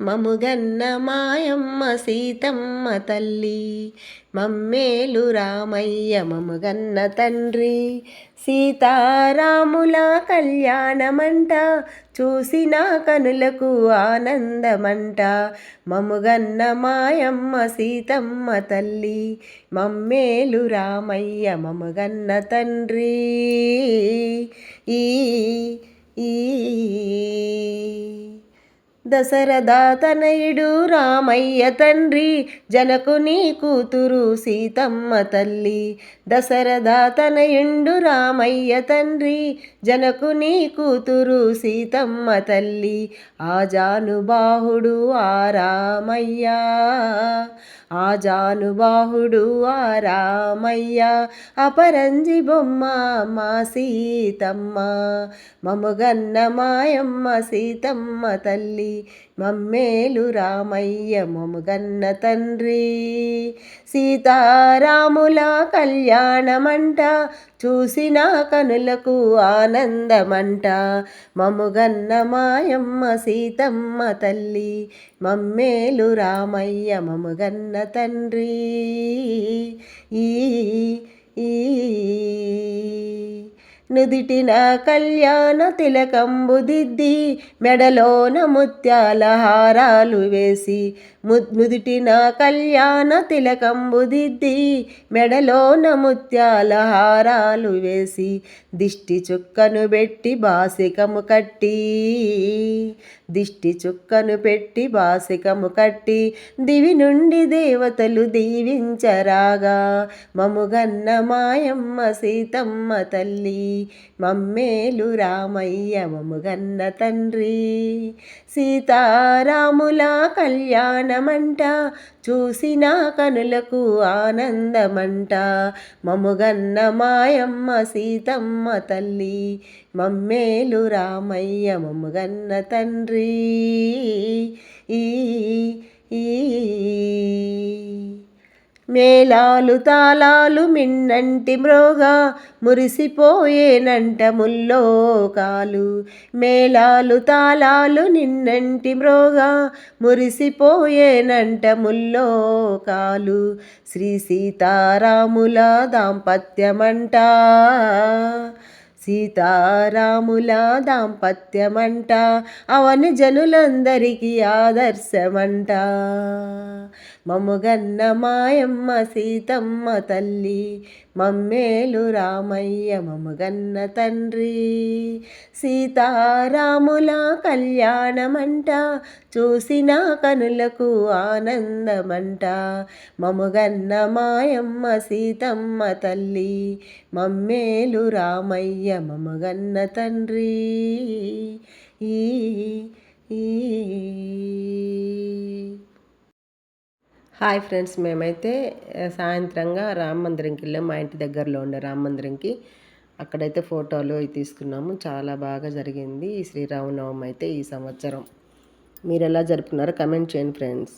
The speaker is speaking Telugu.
మముగన్న మాయమ్మ సీతమ్మ తల్లి. మమ్మేలు రామయ్య మముగన్న తండ్రి. సీతారాముల కళ్యాణమంట చూసిన కనులకు ఆనందమంట. మముగన్న మాయమ్మ సీతమ్మ తల్లి. మమ్మేలు రామయ్య మముగన్న తండ్రి. ఈ ఈ దశరథ తనయుడు రామయ్య తండ్రి జనకుని కూతురు సీతమ్మ తల్లి. దశరథ తనయుండు రామయ్య తండ్రి జనకుని కూతురు సీతమ్మ తల్లి. ఆ జానుబాహుడు ఆ రామయ్య ఆ జానుబాహుడు ఆ రామయ్య. అపరంజి బొమ్మ మా సీతమ్మ మముగన్న మాయమ్మ సీతమ్మ తల్లి. మమ్మేలు రామయ్య మముగన్న తండ్రి. సీతారాముల కళ్యాణమంట చూసిన కనులకు ఆనందమంట. మముగన్న మాయమ్మ సీతమ్మ తల్లి మమ్మేలు రామయ్య మముగన్న తండ్రి. ఈ ఈ నుదిటిన కళ్యాణ తిలకంబు దిద్ది మెడలోన ముత్యాల హారాలు వేసి నుదిటిన కళ్యాణ తిలకంబు దిద్ది మెడలోన ముత్యాల హారాలు వేసి దిష్టి చుక్కను పెట్టి బాసికము కట్టి దిష్టి చుక్కను పెట్టి బాసికము కట్టి దివి నుండి దేవతలు దీవించరాగా. మముగన్న మాయమ్మ సీతమ్మ తల్లి మమ్మేలు రామయ్య మముగన్న తండ్రి. సీతారాముల కళ్యాణమంట చూసిన కనులకు ఆనందమంట. మముగన్న మాయమ్మ సీతమ్మ తల్లి మమ్మేలు రామయ్య మముగన్న తండ్రి. ఈ ఈ. మేళాలు తాళాలు మిన్నంటి మ్రోగా మురిసిపోయేనంట ముల్లోకాలు. మేళాలు తాళాలు నిన్నంటి మ్రోగా మురిసిపోయేనంట ముల్లోకాలు. శ్రీ సీతారాముల దాంపత్యమంట. సీతారాముల దాంపత్యమంట అవని జనులందరికీ ఆదర్శమంట. మముగన్న మాయమ్మ సీతమ్మ తల్లి మమ్మేలు రామయ్య మముగన్న తండ్రి. సీతారాముల కళ్యాణమంట చూసిన కనులకు ఆనందమంట. మముగన్న మాయమ్మ సీతమ్మ తల్లి మమ్మేలు రామయ్య మమగన్న తండ్రి. ఈ ఈ హాయ్ ఫ్రెండ్స్ మేమైతే సాయంత్రంగా రామ మందిరంకి వెళ్ళాం. మా ఇంటి దగ్గరలో ఉండే రామ మందిరంకి. అక్కడైతే ఫోటోలు తీసుకున్నాము. చాలా బాగా జరిగింది ఈ శ్రీరామనవమి అయితే ఈ సంవత్సరం. మీరు ఎలా జరుపుకున్నారో కమెంట్ చేయండి ఫ్రెండ్స్.